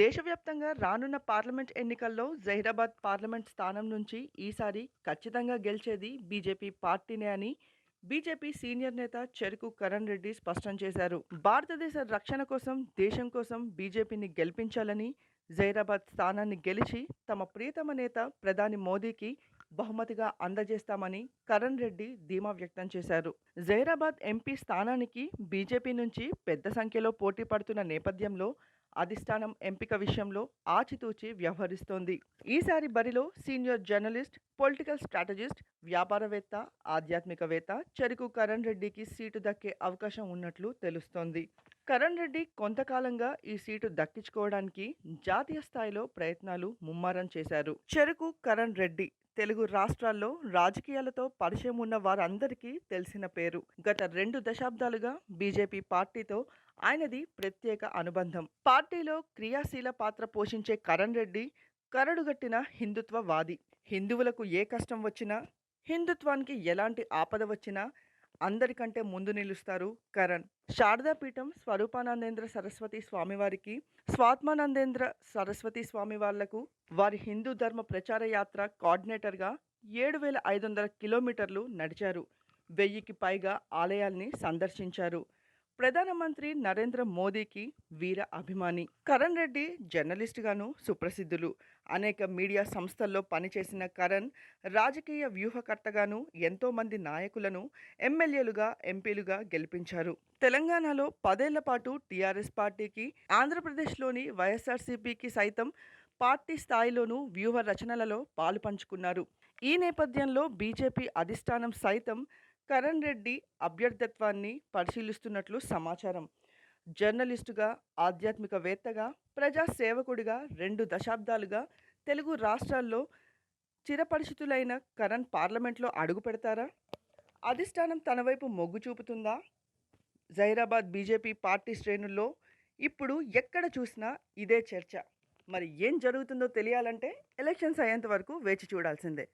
దేశవ్యాప్తంగా రానున్న పార్లమెంట్ ఎన్నికల్లో జహీరాబాద్ పార్లమెంట్ స్థానం నుంచి ఈసారి ఖచ్చితంగా గెలిచేది బీజేపీ పార్టీనే అని బీజేపీ సీనియర్ నేత చెరుకు కరణ్ రెడ్డి స్పష్టం చేశారు. భారతదేశ రక్షణ కోసం దేశం కోసం బీజేపీని గెలిపించాలని జైరాబాద్ స్థానాన్ని గెలిచి తమ ప్రియతమ నేత ప్రధాని మోదీకి బహుమతిగా అందజేస్తామని కరణ్ రెడ్డి ధీమా వ్యక్తం చేశారు. జైరాబాద్ ఎంపీ స్థానానికి బీజేపీ నుంచి పెద్ద సంఖ్యలో పోటీ పడుతున్న నేపథ్యంలో అధిష్టానం ఎంపిక విషయంలో ఆచితూచి వ్యవహరిస్తోంది. ఈసారి బరిలో సీనియర్ జర్నలిస్ట్ పొలిటికల్ స్ట్రాటజిస్ట్ వ్యాపారవేత్త ఆధ్యాత్మికవేత్త చెరుకు కరణ్ రెడ్డికి సీటు దక్కే అవకాశం ఉన్నట్లు తెలుస్తోంది. కరణ్ రెడ్డి కొంతకాలంగా ఈ సీటు దక్కించుకోవడానికి జాతీయ స్థాయిలో ప్రయత్నాలు ముమ్మరం చేశారు. చెరుకు కరణ్ రెడ్డి తెలుగు రాష్ట్రాల్లో రాజకీయాలతో పరిచయం ఉన్న వారందరికీ తెలిసిన పేరు. గత రెండు దశాబ్దాలుగా బీజేపీ పార్టీతో ఆయనది ప్రత్యేక అనుబంధం. పార్టీలో క్రియాశీల పాత్ర పోషించే కరణ్ రెడ్డి కరడుగట్టిన హిందుత్వవాది. హిందువులకు ఏ కష్టం వచ్చినా హిందుత్వానికి ఎలాంటి ఆపద వచ్చినా అందరికంటే ముందు నిలుస్తారు కరణ్. శారదాపీఠం స్వరూపానందేంద్ర సరస్వతి స్వామివారికి స్వాత్మానందేంద్ర సరస్వతి స్వామి వాళ్ళకు వారి హిందూ ధర్మ ప్రచార యాత్ర కోఆర్డినేటర్గా ఏడు వేల ఐదు వందల కిలోమీటర్లు నడిచారు. వెయ్యికి పైగా ఆలయాల్ని సందర్శించారు. ప్రధానమంత్రి నరేంద్ర మోదీకి వీర అభిమాని కరణ్ రెడ్డి జర్నలిస్టుగాను సుప్రసిద్ధులు. అనేక మీడియా సంస్థల్లో పనిచేసిన కరణ్ రాజకీయ వ్యూహకర్తగాను ఎంతోమంది నాయకులను ఎమ్మెల్యేలుగా ఎంపీలుగా గెలిపించారు. తెలంగాణలో పదేళ్ళ పాటు టీఆర్ఎస్ పార్టీకి ఆంధ్రప్రదేశ్లోని వైఎస్ఆర్సీపీకి సైతం పార్టీ స్థాయిలోనూ వ్యూహ రచనలలో పాలు పంచుకున్నారు ఈ నేపథ్యంలో బీజేపీ అధిష్టానం సైతం కరణ్ రెడ్డి అభ్యర్థత్వాన్ని పరిశీలిస్తున్నట్లు సమాచారం. జర్నలిస్టుగా ఆధ్యాత్మికవేత్తగా ప్రజా సేవకుడిగా రెండు దశాబ్దాలుగా తెలుగు రాష్ట్రాల్లో చిరపరిచితులైన కరణ్ పార్లమెంట్లో అడుగు పెడతారా? అధిష్టానం తన వైపు మొగ్గు చూపుతుందా? జైరాబాద్ బీజేపీ పార్టీ శ్రేణుల్లో ఇప్పుడు ఎక్కడ చూసినా ఇదే చర్చ. మరి ఏం జరుగుతుందో తెలియాలంటే ఎలక్షన్స్ అయ్యేంత వరకు వేచి చూడాల్సిందే.